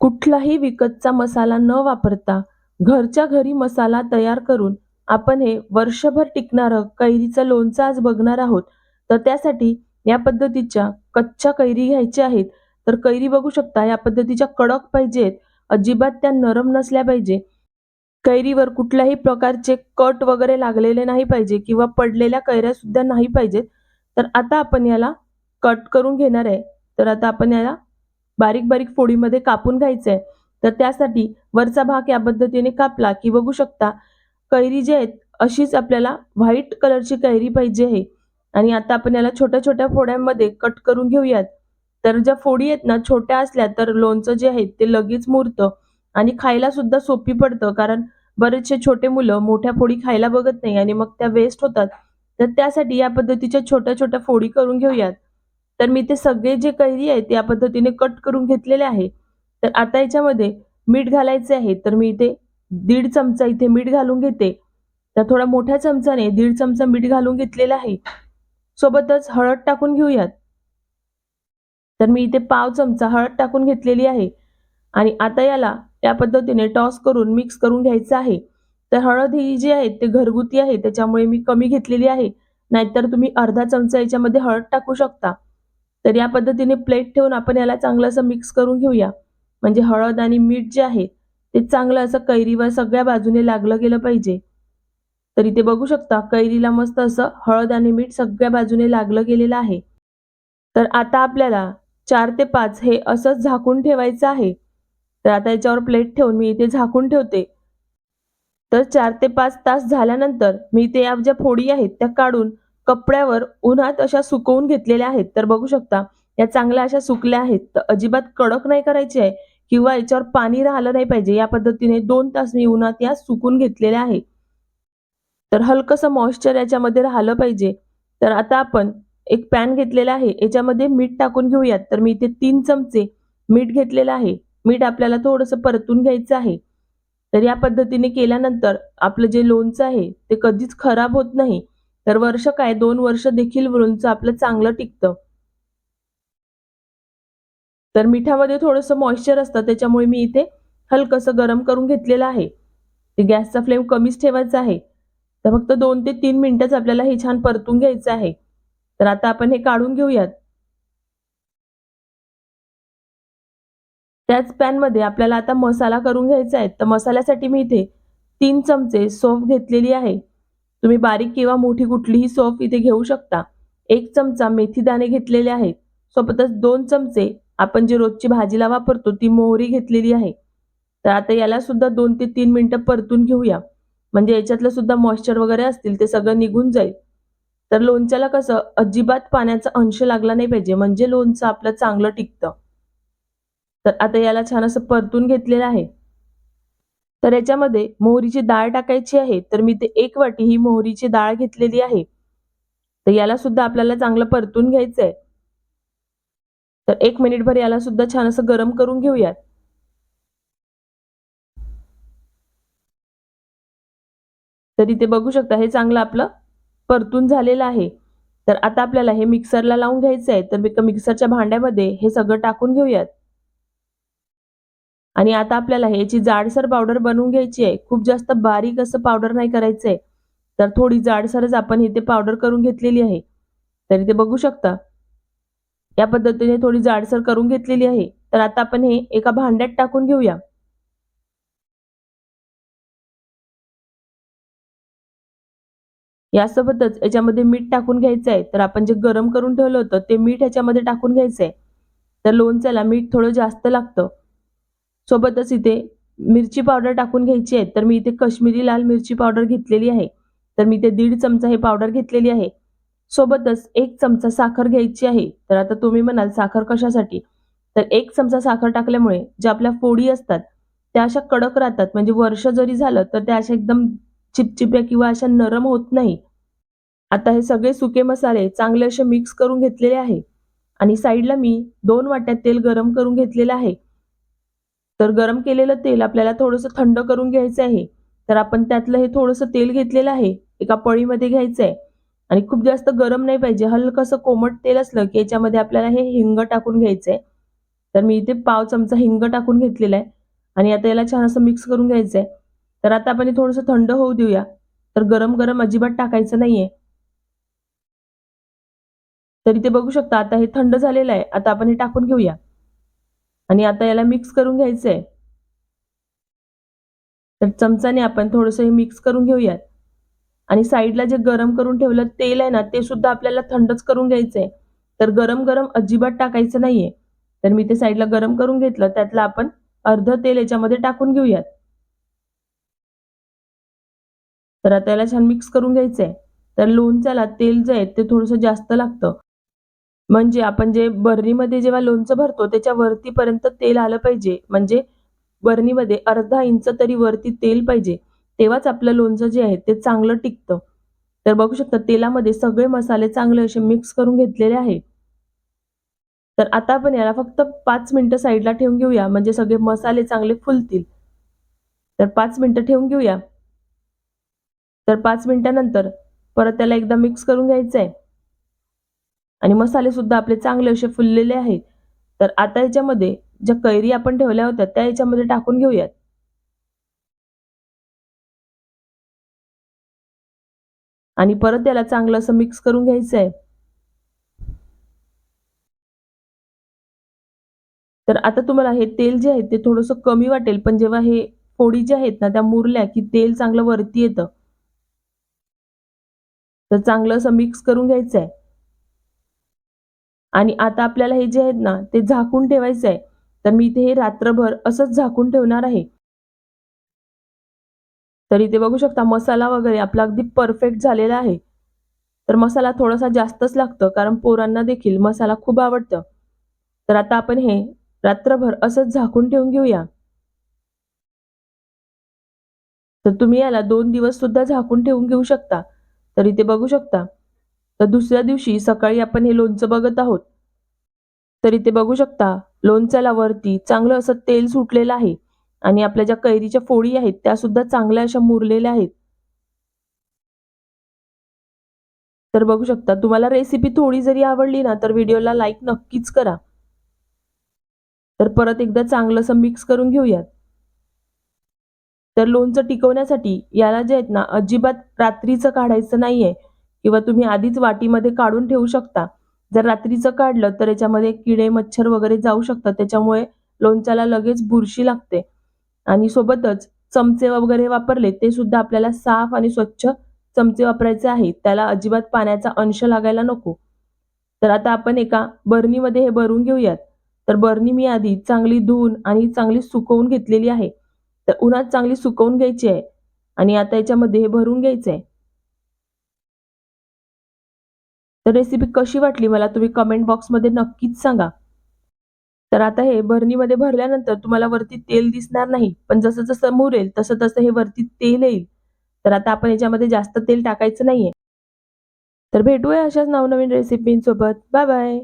कुठलाही विकतचा मसाला न वापरता घरच्या घरी मसाला तयार करून आपण हे वर्षभर टिकणारं कैरीचं लोणचं आज बघणार आहोत. तर त्यासाठी या पद्धतीच्या कच्च्या कैरी घ्यायच्या आहेत. तर कैरी बघू शकता या पद्धतीच्या कडक पाहिजेत अजिबात त्या नरम नसल्या पाहिजे. कैरीवर कुठल्याही प्रकारचे कट वगैरे लागलेले नाही पाहिजे किंवा पडलेल्या कैऱ्या सुद्धा नाही पाहिजेत. तर आता आपण याला कट करून घेणार आहे. तर आता आपण याला बारीक बारीक फोडीमध्ये कापून घ्यायचं आहे तर त्यासाठी वरचा भाग या पद्धतीने कापला की बघू शकता कैरी जी आहेत अशीच आपल्याला व्हाईट कलरची कैरी पाहिजे आहे. आणि आता आपण याला छोट्या छोट्या फोड्यांमध्ये कट करून घेऊयात. तर ज्या फोडी आहेत ना छोट्या असल्या तर लोणचं जे आहे ते लगेच मुरतं आणि खायला सुद्धा सोपी पडतं. कारण बरेचसे छोटे मुलं मोठ्या फोडी खायला बघत नाही आणि मग त्या वेस्ट होतात. तर त्यासाठी या पद्धतीच्या छोट्या छोट्या फोडी करून घेऊयात. तर मी ते सगळे जे कैरी आहेत या पद्धतीने कट करून घेतलेले आहे. तर आता याच्यामध्ये मीठ घालायचे आहे तर मी इथे दीड चमचा इथे मीठ घालून घेते. तर थोडा मोठ्या चमचाने दीड चमचा मीठ घालून घेतलेला आहे. सोबतच हळद टाकून घेऊयात. तर मी इथे पाव चमचा हळद टाकून घेतलेली आहे. आणि आता याला या पद्धतीने टॉस करून मिक्स करून घ्यायचं आहे. तर हळद ही जी आहे ते घरगुती आहे त्याच्यामुळे मी कमी घेतलेली आहे. नाहीतर तुम्ही अर्धा चमचा याच्यामध्ये हळद टाकू शकता. तर या पद्धतीने प्लेट ठेवून आपण याला चांगलं असं मिक्स करून घेऊया. म्हणजे हळद आणि मीठ जे आहे ते चांगलं असं कैरीवर सगळ्या बाजूने लागलं गेलं पाहिजे. तर इथे बघू शकता कैरीला मस्त असं हळद आणि मीठ सगळ्या बाजूने लागलं गेलेलं आहे. तर आता आपल्याला चार ते पाच हे असंच झाकून ठेवायचं आहे. तर आता याच्यावर प्लेट ठेवून मी इथे झाकून ठेवते. तर चार ते पाच तास झाल्यानंतर मी ते या ज्या फोडी आहेत त्या काढून कपड्यावर उन्हात अशा सुकवून घेतलेल्या आहेत. तर बघू शकता या चांगल्या अशा सुकल्या आहेत. तर अजिबात कडक नाही करायची आहे किंवा याच्यावर पाणी राहिलं नाही पाहिजे. या पद्धतीने दोन तास मी उन्हात या सुकून घेतलेल्या आहे. तर हलकंसं मॉइश्चर याच्यामध्ये राहिलं पाहिजे. तर आता आपण एक पॅन घेतलेला आहे. याच्यामध्ये मीठ टाकून घेऊयात. तर मी इथे तीन चमचे मीठ घेतलेलं आहे. मीठ आपल्याला थोडंसं परतून घ्यायचं आहे. तर या पद्धतीने केल्यानंतर आपलं जे लोणचं आहे ते कधीच खराब होत नाही. तर वर्ष काय? दोन वर्ष देखील लोणचं आपलं चांगलं टिकतं. तर मिठामध्ये थोडंसं मॉइश्चर असतं त्याच्यामुळे मी इथे हलकंसं गरम करून घेतलेलं आहे. ते गॅसचा फ्लेम कमीच ठेवायचा आहे. तर फक्त दोन ते तीन मिनिटच आपल्याला हे छान परतून घ्यायचं आहे. तर आता आपण हे काढून घेऊयात. त्याच पॅनमध्ये आपल्याला आता मसाला करून घ्यायचा आहे. तर मसाल्यासाठी मी इथे तीन चमचे सोफ घेतलेली आहे. तुम्ही बारीक किंवा मोठी कुठलीही सोफ इथे घेऊ शकता. एक चमचा मेथी दाणे घेतलेले आहेत. सोबतच दोन चमचे आपण जी रोजची भाजीला वापरतो ती मोहरी घेतलेली आहे. तर आता याला सुद्धा दोन ते तीन मिनिटं परतून घेऊया. म्हणजे याच्यातलं सुद्धा मॉइश्चर वगैरे असतील ते सगळं निघून जाईल. तर लोणच्याला कसं अजिबात पाण्याचा अंश लागला नाही पाहिजे. म्हणजे लोणचं आपलं चांगलं टिकतं. तर आता याला छान असं परतून घेतलेलं आहे. तर याच्यामध्ये मोहरीची डाळ टाकायची आहे तर मी ते एक वाटी ही मोहरीची डाळ घेतलेली आहे. तर याला सुद्धा आपल्याला चांगलं परतून घ्यायचं आहे तर एक मिनिटभर याला सुद्धा छान असं गरम करून घेऊयात. तर इथे बघू शकता हे चांगलं आपलं परतून झालेलं आहे. तर आता आपल्याला हे मिक्सरला लावून घ्यायचं आहे तर मिक्सरच्या भांड्यामध्ये हे सगळं टाकून घेऊयात. आणि आता आपल्याला ह्याची जाडसर पावडर बनवून घ्यायची आहे खूप जास्त बारीक असं पावडर नाही करायचंय. तर थोडी जाडसरच आपण इथे पावडर करून घेतलेली आहे. तर इथे बघू शकता. या पद्धतीने थोडी जाडसर करून घेतलेली आहे. तर आता आपण हे एका भांड्यात टाकून घेऊया. यासोबतच याच्यामध्ये मीठ टाकून घ्यायचं आहे. तर आपण जे गरम करून ठेवलं होतं ते मीठ याच्यामध्ये टाकून घ्यायचं आहे तर लोणच्याला मीठ थोडं जास्त लागतं. सोबतच इथे मिरची पावडर टाकून घ्यायची आहे. तर मी इथे कश्मीरी लाल मिरची पावडर घेतलेली आहे. तर मी इथे दीड चमचा हे पावडर घेतलेली आहे. सोबतच एक चमचा साखर घ्यायची आहे. तर आता तुम्ही म्हणाल साखर कशासाठी? तर एक चमचा साखर टाकल्यामुळे ज्या आपल्या फोडी असतात त्या अशा कडक राहतात. म्हणजे वर्ष जरी झालं तर त्या अशा एकदम चिपचिप्या किंवा अशा नरम होत नाही. आता हे सगळे सुके मसाले चांगले असे मिक्स करून घेतलेले आहे. आणि साईडला मी दोन वाट्यात तेल गरम करून घेतलेलं आहे. तर गरम केलेलं तेल आपल्याला थोडंसं थंड करून घ्यायचं आहे. तर आपण त्यातलं हे थोडंसं तेल घेतलेलं आहे. एका पळीमध्ये घ्यायचं आहे आणि खूप जास्त गरम नाही पाहिजे. हलकंसं कोमट तेल असलं की याच्यामध्ये आपल्याला हे हिंग टाकून घ्यायचं आहे तर मी इथे पाव चमचा हिंग टाकून घेतलेला आहे. आणि आता याला छान असं मिक्स करून घ्यायचं आहे तर आता आपण हे थोडंसं थंड होऊ देऊया. तर गरम गरम अजिबात टाकायचं नाहीये. तर इथे बघू शकता आता हे थंड झालेलं आहे. आता आपण हे टाकून घेऊया. आणि आता याला मिक्स करून घ्यायचं आहे तर चमचाने आपण थोडंसं हे मिक्स करून घेऊयात. आणि साईडला जे गरम करून ठेवलं तेल आहे ना ते सुद्धा आपल्याला थंडच करून घ्यायचंय. तर गरम गरम अजिबात टाकायचं नाहीये. तर मी ते साईडला गरम करून घेतलं त्यातलं आपण अर्ध तेल याच्यामध्ये टाकून घेऊयात. तर आता याला छान मिक्स करून घ्यायचंय. तर लोणच्याला तेल जे आहे ते थोडंसं जास्त लागतं. म्हणजे आपण जे बरणीमध्ये जेव्हा लोणचं भरतो त्याच्या वरतीपर्यंत तेल आलं पाहिजे. म्हणजे बरणीमध्ये अर्धा इंच तरी वरती तेल पाहिजे. तेव्हाच आपलं लोणचं जे आहे ते चांगलं टिकतं. तर बघू शकता तेलामध्ये सगळे मसाले चांगले असे मिक्स करून घेतलेले आहे. तर आता आपण याला फक्त पाच मिनटं साईडला ठेवून घेऊया. म्हणजे सगळे मसाले चांगले फुलतील. तर पाच मिनिटं ठेवून घेऊया. तर पाच मिनिटानंतर परत त्याला एकदा मिक्स करून घ्यायचं आहे आणि मसाले सुद्धा आपले चांगले असे फुललेले आहेत. तर आता याच्यामध्ये ज्या कैरी आपण ठेवल्या होत्या त्या याच्यामध्ये टाकून घेऊयात. आणि परत याला चांगलं असं मिक्स करून घ्यायचं आहे तर आता तुम्हाला हे तेल जे आहे ते थोडंसं कमी वाटेल पण जेव्हा हे फोडी ज्या आहेत ना त्या मुरल्या की तेल चांगलं वरती येतं. तर चांगलं असं मिक्स करून घ्यायचं आहे आणि आता आपल्याला हे जे आहेत ना ते झाकून ठेवायचं आहे. तर मी इथे हे रात्रभर असंच झाकून ठेवणार आहे. तर इथे बघू शकता मसाला वगैरे आपला अगदी परफेक्ट झालेला आहे. तर मसाला थोडासा जास्तच लागतं कारण पोरांना देखील मसाला खूप आवडतं. तर आता आपण हे रात्रभर असंच झाकून ठेवून घेऊया. तर तुम्ही याला दोन दिवस सुद्धा झाकून ठेवून घेऊ शकता. तर इथे बघू शकता तर दुसऱ्या दिवशी सकाळी आपण हे लोणचं बघत आहोत. तर इथे बघू शकता लोणच्याला वरती चांगलं असं तेल सुटलेलं आहे आणि आपल्या ज्या कैरीच्या फोडी आहेत त्या सुद्धा चांगल्या अशा मुरलेल्या आहेत. तर बघू शकता तुम्हाला रेसिपी थोडी जरी आवडली ना तर व्हिडिओला लाईक नक्कीच करा. तर परत एकदा चांगलं असं मिक्स करून घेऊयात. तर लोणचं टिकवण्यासाठी याला जे आहेत ना अजिबात रात्रीचं काढायचं नाहीये. किंवा तुम्ही आधीच वाटीमध्ये काढून ठेवू शकता. जर रात्रीचं काढलं तर याच्यामध्ये किडे मच्छर वगैरे जाऊ शकतात. त्याच्यामुळे लोणच्याला लगेच बुरशी लागते. आणि सोबतच चमचे वगैरे वापरले ते सुद्धा आपल्याला साफ आणि स्वच्छ चमचे वापरायचे आहेत. त्याला अजिबात पाण्याचा अंश लागायला नको. तर आता आपण एका बरणीमध्ये हे भरून घेऊयात. तर बरणी मी आधी चांगली धुवून आणि चांगली सुकवून घेतलेली आहे. तर उन्हात चांगली सुकवून घ्यायची आहे. आणि आता याच्यामध्ये हे भरून घ्यायचं आहे तर रेसिपी कशी वाटली मला तुम्ही कमेंट बॉक्समध्ये नक्कीच सांगा. तर आता हे भरणीमध्ये भरल्यानंतर तुम्हाला वरती तेल दिसणार नाही पण जसं जसं मुरेल तसं तसं हे वरती तेल येईल. तर आता आपण याच्यामध्ये जास्त तेल टाकायचं नाहीये. तर भेटूया अशाच नवनवीन रेसिपींसोबत बाय बाय